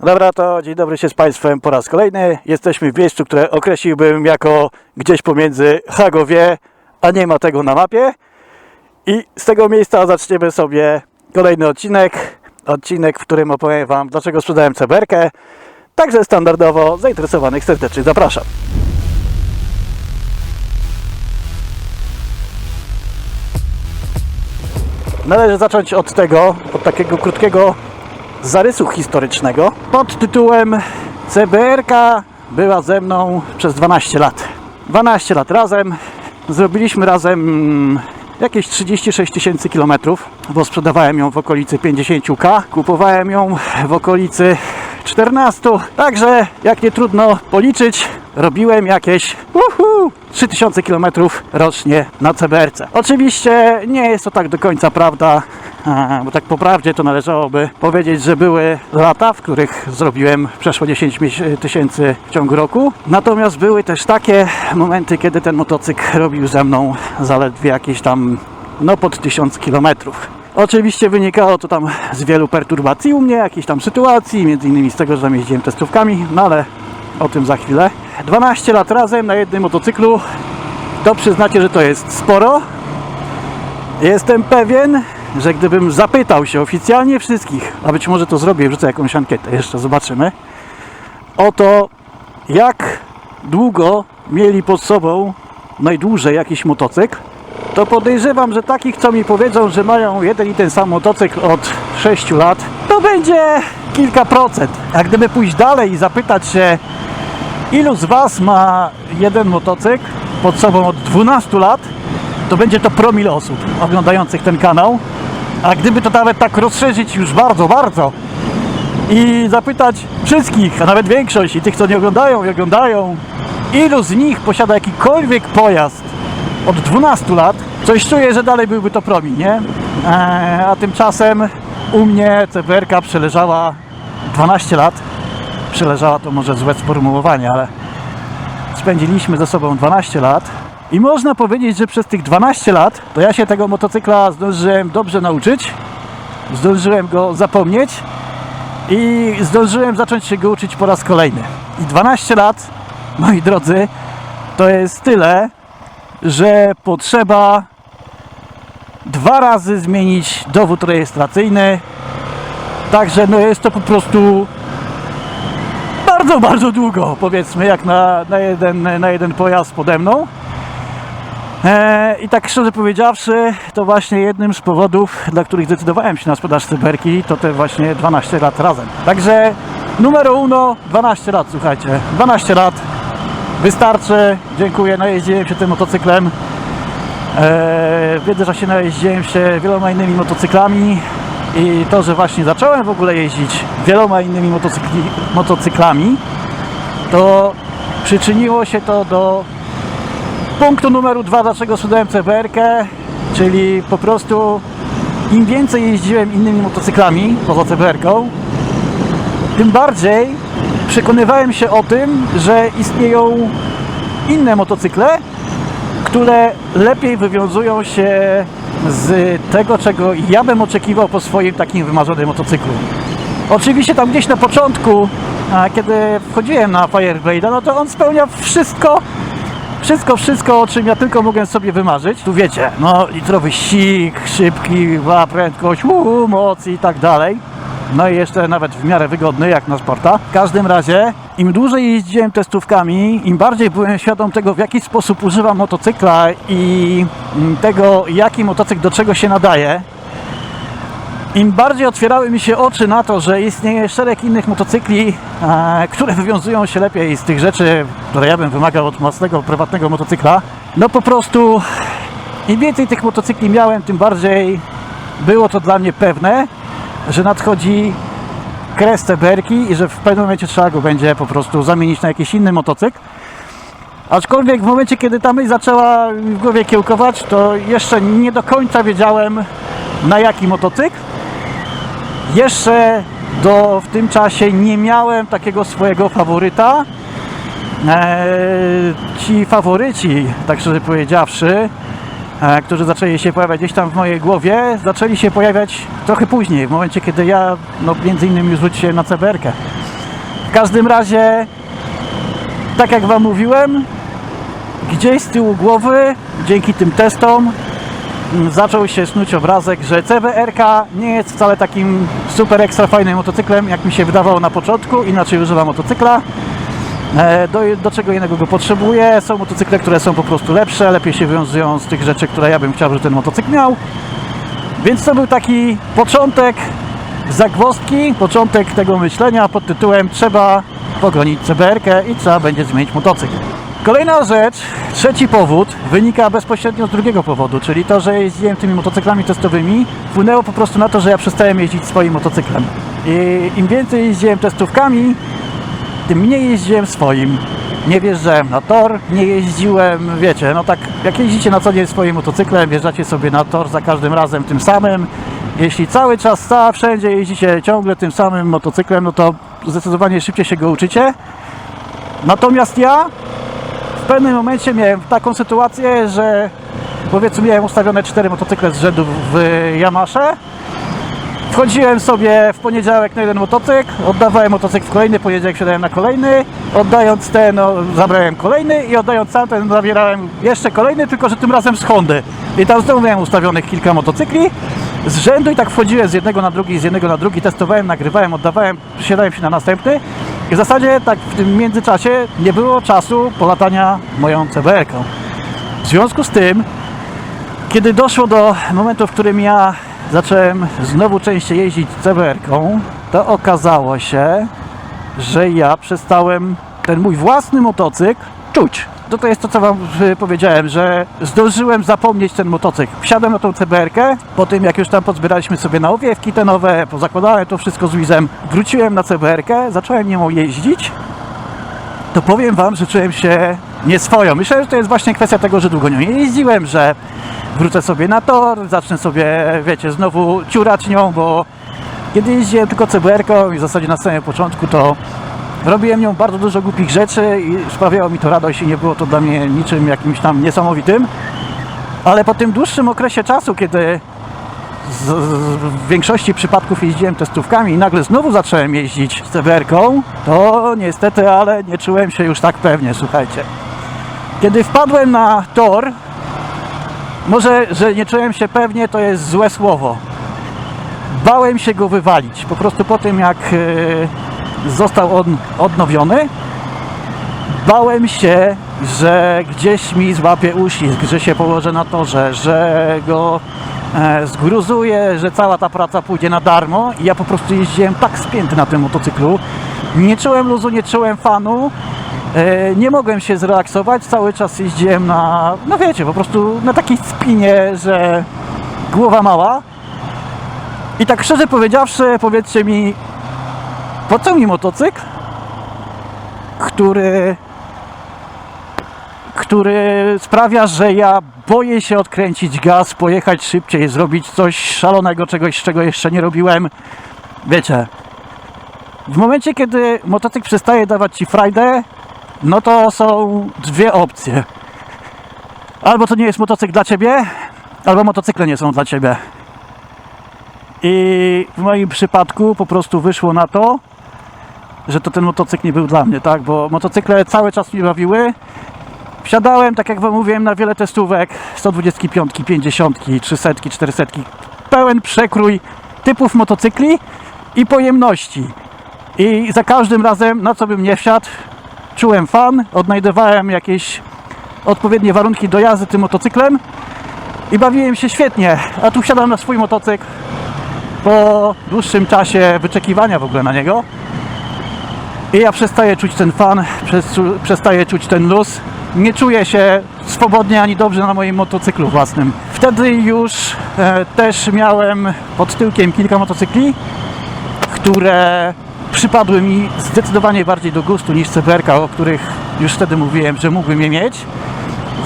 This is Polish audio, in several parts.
Dobra, to dzień dobry się z Państwem po raz kolejny. Jesteśmy w miejscu, które określiłbym jako gdzieś pomiędzy Hagowie, a nie ma tego na mapie. I z tego miejsca zaczniemy sobie kolejny odcinek. Odcinek, w którym opowiem Wam, dlaczego sprzedałem ceberkę. Także standardowo zainteresowanych serdecznie zapraszam. Należy zacząć od tego, od takiego krótkiego zarysu historycznego pod tytułem CBRK była ze mną przez 12 lat. 12 lat razem. Zrobiliśmy razem mm, jakieś 36 tysięcy kilometrów, bo sprzedawałem ją w okolicy 50k, kupowałem ją w okolicy 14. Także, jak nie trudno policzyć, robiłem jakieś uhu, 3000 km rocznie na CBRC. Oczywiście nie jest to tak do końca prawda, bo tak po prawdzie to należałoby powiedzieć, że były lata, w których zrobiłem przeszło 10 mies- tysięcy w ciągu roku. Natomiast były też takie momenty, kiedy ten motocykl robił ze mną zaledwie jakieś tam no pod 1000 kilometrów. Oczywiście wynikało to tam z wielu perturbacji u mnie, jakichś tam sytuacji, między innymi z tego, że tam jeździłem testówkami, no ale o tym za chwilę. 12 lat razem na jednym motocyklu, to przyznacie, że to jest sporo. Jestem pewien, że gdybym zapytał się oficjalnie wszystkich, a być może to zrobię, wrzucę jakąś ankietę, jeszcze zobaczymy, o to, jak długo mieli pod sobą najdłużej jakiś motocykl, to podejrzewam, że takich, co mi powiedzą, że mają jeden i ten sam motocykl od 6 lat, to będzie kilka procent. A gdyby pójść dalej i zapytać się, ilu z Was ma jeden motocykl pod sobą od 12 lat, to będzie to promil osób oglądających ten kanał. A gdyby to nawet tak rozszerzyć już bardzo, bardzo i zapytać wszystkich, a nawet większość i tych, co nie oglądają i oglądają, ilu z nich posiada jakikolwiek pojazd od 12 lat, coś czuję, że dalej byłby to promil, nie? Eee, a tymczasem u mnie CBR-ka przeleżała 12 lat. Przeleżała to może złe sformułowanie, ale spędziliśmy ze sobą 12 lat. I można powiedzieć, że przez tych 12 lat to ja się tego motocykla zdążyłem dobrze nauczyć, zdążyłem go zapomnieć i zdążyłem zacząć się go uczyć po raz kolejny. I 12 lat, moi drodzy, to jest tyle, że potrzeba dwa razy zmienić dowód rejestracyjny. Także no jest to po prostu bardzo, bardzo długo, powiedzmy, jak na, na, jeden, na jeden pojazd pode mną. E, I tak szczerze powiedziawszy, to właśnie jednym z powodów, dla których zdecydowałem się na sprzedaż cyberki, to te właśnie 12 lat razem. Także numer uno, 12 lat, słuchajcie, 12 lat. Wystarczy, dziękuję, najeździłem się tym motocyklem. E, że się najeździłem się wieloma innymi motocyklami. I to, że właśnie zacząłem w ogóle jeździć wieloma innymi motocyklami, to przyczyniło się to do punktu numeru dwa, dlaczego sprzedałem CBR-kę, czyli po prostu im więcej jeździłem innymi motocyklami poza CBR-ką, tym bardziej przekonywałem się o tym, że istnieją inne motocykle, które lepiej wywiązują się z tego, czego ja bym oczekiwał po swoim takim wymarzonym motocyklu. Oczywiście tam gdzieś na początku, kiedy wchodziłem na Fireblade'a, no to on spełnia wszystko, wszystko, wszystko, o czym ja tylko mogłem sobie wymarzyć. Tu wiecie, no litrowy sik, szybki, prędkość, uu, moc i tak dalej. No i jeszcze nawet w miarę wygodny, jak na sporta. W każdym razie, im dłużej jeździłem testówkami, im bardziej byłem świadom tego, w jaki sposób używam motocykla i mm, tego, jaki motocykl do czego się nadaje, im bardziej otwierały mi się oczy na to, że istnieje szereg innych motocykli, e, które wywiązują się lepiej z tych rzeczy, które ja bym wymagał od własnego, prywatnego motocykla, no po prostu im więcej tych motocykli miałem, tym bardziej było to dla mnie pewne, że nadchodzi kres berki i że w pewnym momencie trzeba go będzie po prostu zamienić na jakiś inny motocykl. Aczkolwiek w momencie, kiedy ta myśl zaczęła w głowie kiełkować, to jeszcze nie do końca wiedziałem na jaki motocykl. Jeszcze do, w tym czasie nie miałem takiego swojego faworyta. Eee, ci faworyci, tak szczerze powiedziawszy, e, którzy zaczęli się pojawiać gdzieś tam w mojej głowie, zaczęli się pojawiać trochę później, w momencie kiedy ja no, między innymi już wróciłem na CBR-kę. W każdym razie, tak jak Wam mówiłem, gdzieś z tyłu głowy, dzięki tym testom, zaczął się snuć obrazek, że CBR-ka nie jest wcale takim super ekstra fajnym motocyklem, jak mi się wydawało na początku, inaczej używam motocykla. E, Do, do czego innego go potrzebuję. Są motocykle, które są po prostu lepsze, lepiej się wiązują z tych rzeczy, które ja bym chciał, żeby ten motocykl miał. Więc to był taki początek zagwozdki, początek tego myślenia pod tytułem trzeba pogonić CBR-kę i trzeba będzie zmienić motocykl. Kolejna rzecz, trzeci powód, wynika bezpośrednio z drugiego powodu, czyli to, że jeździłem tymi motocyklami testowymi, wpłynęło po prostu na to, że ja przestałem jeździć swoim motocyklem. I im więcej jeździłem testówkami, tym mniej jeździłem swoim. Nie wjeżdżałem na tor, nie jeździłem, wiecie, no tak jak jeździcie na co dzień swoim motocyklem, wjeżdżacie sobie na tor za każdym razem tym samym. Jeśli cały czas, cała wszędzie jeździcie ciągle tym samym motocyklem, no to zdecydowanie szybciej się go uczycie. Natomiast ja pewnym momencie miałem taką sytuację, że powiedzmy miałem ustawione cztery motocykle z rzędu w Yamasze Wchodziłem sobie w poniedziałek na jeden motocykl, oddawałem motocykl w kolejny, poniedziałek wsiadałem na kolejny, oddając ten, no, zabrałem kolejny i oddając sam ten zabierałem jeszcze kolejny, tylko że tym razem z Hondy. I tam znowu miałem ustawionych kilka motocykli z rzędu i tak wchodziłem z jednego na drugi, z jednego na drugi, testowałem, nagrywałem, oddawałem, przesiadałem się na następny. I w zasadzie tak w tym międzyczasie nie było czasu polatania moją CBR-ką. W związku z tym, kiedy doszło do momentu, w którym ja zacząłem znowu częściej jeździć CBR-ką, to okazało się, że ja przestałem ten mój własny motocykl czuć. To, to jest to, co Wam y, powiedziałem, że zdążyłem zapomnieć ten motocykl. Wsiadłem na tą CBR-kę, po tym jak już tam pozbieraliśmy sobie na owiewki te nowe, pozakładałem to wszystko z Wizem, wróciłem na CBR-kę, zacząłem nią jeździć, to powiem Wam, że czułem się nieswojo. Myślę, że to jest właśnie kwestia tego, że długo nią nie jeździłem, że wrócę sobie na tor, zacznę sobie, wiecie, znowu ciurać nią, bo kiedy jeździłem tylko CBR-ką i w zasadzie na samym początku, to robiłem nią bardzo dużo głupich rzeczy i sprawiało mi to radość i nie było to dla mnie niczym jakimś tam niesamowitym. Ale po tym dłuższym okresie czasu, kiedy z, z, w większości przypadków jeździłem testówkami i nagle znowu zacząłem jeździć z CBR-ką, to niestety, ale nie czułem się już tak pewnie, słuchajcie. Kiedy wpadłem na tor, może, że nie czułem się pewnie, to jest złe słowo. Bałem się go wywalić. Po prostu po tym, jak e, został on odnowiony, bałem się, że gdzieś mi złapie uścisk, że się położę na torze, że go e, zgruzuję, że cała ta praca pójdzie na darmo. I ja po prostu jeździłem tak spięty na tym motocyklu. Nie czułem luzu, nie czułem fanu. E, nie mogłem się zrelaksować, cały czas jeździłem na, no wiecie, po prostu na takiej spinie, że głowa mała. I tak szczerze powiedziawszy, powiedzcie mi, po co mi motocykl, który, który sprawia, że ja boję się odkręcić gaz, pojechać szybciej, zrobić coś szalonego, czegoś, czego jeszcze nie robiłem. Wiecie, w momencie, kiedy motocykl przestaje dawać Ci frajdę, no to są dwie opcje. Albo to nie jest motocykl dla Ciebie, albo motocykle nie są dla Ciebie. I w moim przypadku po prostu wyszło na to, że to ten motocykl nie był dla mnie, tak? Bo motocykle cały czas mnie bawiły. Wsiadałem, tak jak Wam mówiłem, na wiele testówek 125, 50, 300, 400. Pełen przekrój typów motocykli i pojemności. I za każdym razem, na co bym nie wsiadł, czułem fan, odnajdywałem jakieś odpowiednie warunki do jazdy tym motocyklem i bawiłem się świetnie. A tu wsiadam na swój motocykl po dłuższym czasie wyczekiwania w ogóle na niego. I ja przestaję czuć ten fan, przes- przestaję czuć ten luz. Nie czuję się swobodnie ani dobrze na moim motocyklu własnym. Wtedy już e, też miałem pod tyłkiem kilka motocykli, które przypadły mi zdecydowanie bardziej do gustu niż CBR, o których już wtedy mówiłem, że mógłbym je mieć.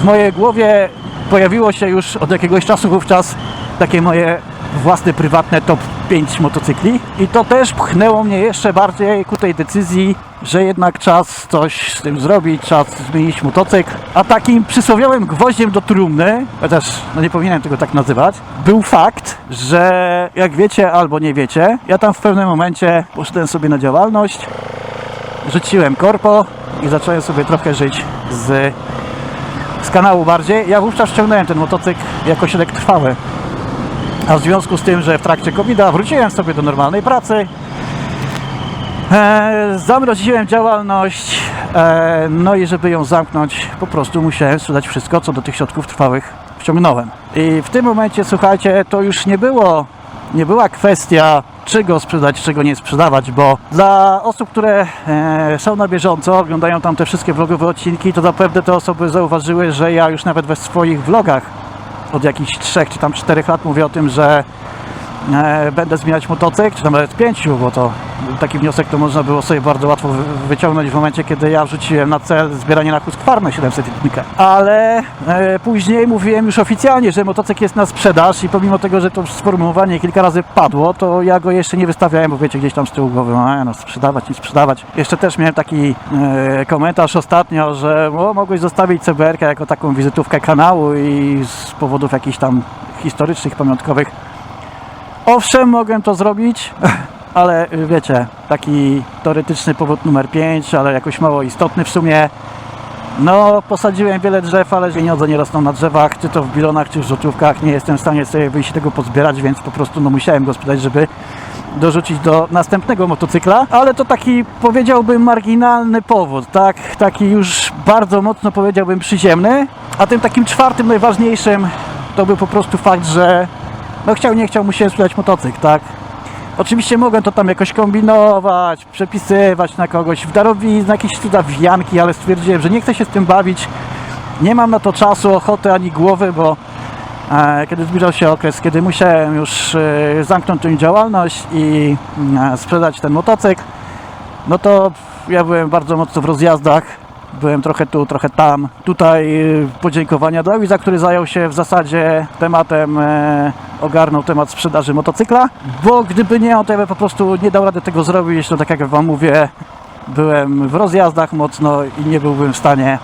W mojej głowie pojawiło się już od jakiegoś czasu wówczas takie moje własne, prywatne top 5 motocykli i to też pchnęło mnie jeszcze bardziej ku tej decyzji, że jednak czas coś z tym zrobić, czas zmienić motocykl. A takim przysłowiowym gwoździem do trumny, chociaż no nie powinienem tego tak nazywać, był fakt, że jak wiecie albo nie wiecie, ja tam w pewnym momencie poszedłem sobie na działalność rzuciłem korpo i zacząłem sobie trochę żyć z, z kanału bardziej. Ja wówczas ściągnąłem ten motocykl jako środek trwały. A w związku z tym, że w trakcie covid wróciłem sobie do normalnej pracy, e, zamroziłem działalność, e, no i żeby ją zamknąć, po prostu musiałem sprzedać wszystko, co do tych środków trwałych wciągnąłem. I w tym momencie, słuchajcie, to już nie było, nie była kwestia czego sprzedać, czego nie sprzedawać, bo dla osób, które e, są na bieżąco, oglądają tam te wszystkie vlogowe odcinki, to zapewne te osoby zauważyły, że ja już nawet we swoich vlogach od jakichś 3 czy tam 4 lat mówię o tym, że będę zmieniać motocykl, czy nawet 5, bo to taki wniosek to można było sobie bardzo łatwo wy- wyciągnąć w momencie, kiedy ja wrzuciłem na cel zbieranie na Husqvarna 701. Ale e, później mówiłem już oficjalnie, że motocykl jest na sprzedaż i pomimo tego, że to sformułowanie kilka razy padło, to ja go jeszcze nie wystawiałem, bo wiecie, gdzieś tam z tyłu głowy, no, no sprzedawać, nie sprzedawać. Jeszcze też miałem taki e, komentarz ostatnio, że o, mogłeś zostawić CBR jako taką wizytówkę kanału i z powodów jakichś tam historycznych, pamiątkowych Owszem, mogłem to zrobić, ale y, wiecie, taki teoretyczny powód numer 5, ale jakoś mało istotny w sumie. No, posadziłem wiele drzew, ale pieniądze nie rosną na drzewach, czy to w bilonach, czy w rzutówkach. Nie jestem w stanie sobie wyjść tego pozbierać, więc po prostu no, musiałem go sprzedać, żeby dorzucić do następnego motocykla, ale to taki powiedziałbym marginalny powód, tak? Taki już bardzo mocno powiedziałbym przyziemny, a tym takim czwartym najważniejszym to był po prostu fakt, że no chciał, nie chciał, musiałem sprzedać motocykl, tak? Oczywiście mogłem to tam jakoś kombinować, przepisywać na kogoś w darowizn, na jakieś cuda wianki, ale stwierdziłem, że nie chcę się z tym bawić. Nie mam na to czasu, ochoty ani głowy, bo e, kiedy zbliżał się okres, kiedy musiałem już e, zamknąć tę działalność i e, sprzedać ten motocykl, no to ja byłem bardzo mocno w rozjazdach. Byłem trochę tu, trochę tam. Tutaj y, podziękowania dla Wiza, który zajął się w zasadzie tematem, e, ogarnął temat sprzedaży motocykla, bo gdyby nie on, to ja bym po prostu nie dał rady tego zrobić. No tak jak Wam mówię, byłem w rozjazdach mocno i nie byłbym w stanie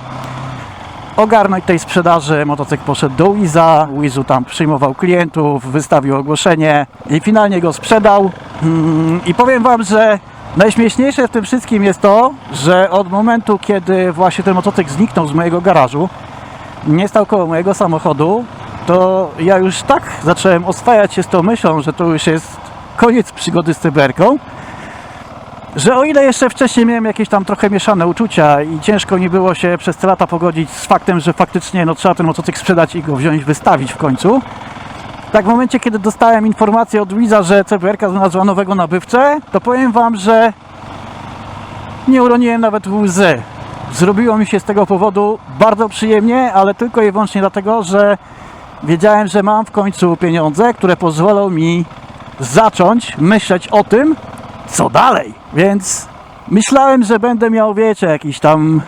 ogarnąć tej sprzedaży. Motocykl poszedł do Wiza, Wizu tam przyjmował klientów, wystawił ogłoszenie i finalnie go sprzedał. Mm, I powiem Wam, że najśmieszniejsze w tym wszystkim jest to, że od momentu, kiedy właśnie ten motocykl zniknął z mojego garażu, nie stał koło mojego samochodu, to ja już tak zacząłem oswajać się z tą myślą, że to już jest koniec przygody z cyberką, że o ile jeszcze wcześniej miałem jakieś tam trochę mieszane uczucia i ciężko mi było się przez te lata pogodzić z faktem, że faktycznie no, trzeba ten motocykl sprzedać i go wziąć, wystawić w końcu, tak w momencie, kiedy dostałem informację od Wiza, że CBR znalazła nowego nabywcę, to powiem Wam, że nie uroniłem nawet łzy. Zrobiło mi się z tego powodu bardzo przyjemnie, ale tylko i wyłącznie dlatego, że wiedziałem, że mam w końcu pieniądze, które pozwolą mi zacząć myśleć o tym, co dalej. Więc myślałem, że będę miał, wiecie, jakieś tam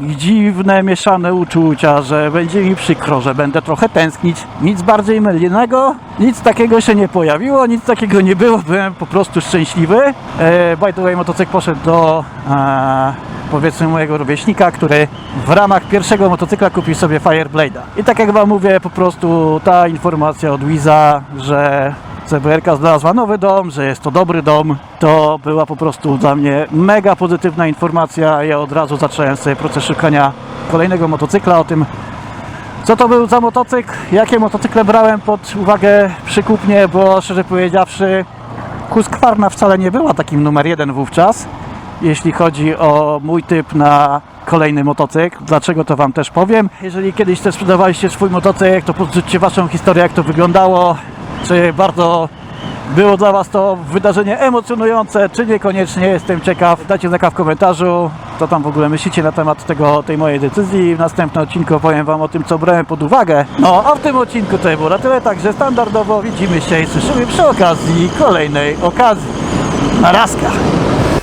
dziwne, mieszane uczucia, że będzie mi przykro, że będę trochę tęsknić. Nic bardziej mylnego, nic takiego się nie pojawiło, nic takiego nie było, byłem po prostu szczęśliwy. E, by the way, motocykl poszedł do e, powiedzmy mojego rówieśnika, który w ramach pierwszego motocykla kupił sobie Fireblade'a. I tak jak Wam mówię, po prostu ta informacja od Wiza, że CBR znalazła nowy dom, że jest to dobry dom, to była po prostu dla mnie mega pozytywna informacja. Ja od razu zacząłem sobie proces szukania kolejnego motocykla, o tym co to był za motocykl, jakie motocykle brałem pod uwagę przy kupnie, bo szczerze powiedziawszy Husqvarna wcale nie była takim numer jeden wówczas, jeśli chodzi o mój typ na kolejny motocykl. Dlaczego to Wam też powiem. Jeżeli kiedyś też sprzedawaliście swój motocykl, to podrzućcie Waszą historię, jak to wyglądało, czy bardzo było dla Was to wydarzenie emocjonujące, czy niekoniecznie, jestem ciekaw. Dajcie znaka w komentarzu, co tam w ogóle myślicie na temat tego, tej mojej decyzji. W następnym odcinku opowiem Wam o tym, co brałem pod uwagę. No, a w tym odcinku to było na tyle, także standardowo widzimy się i słyszymy przy okazji kolejnej okazji. Na razka!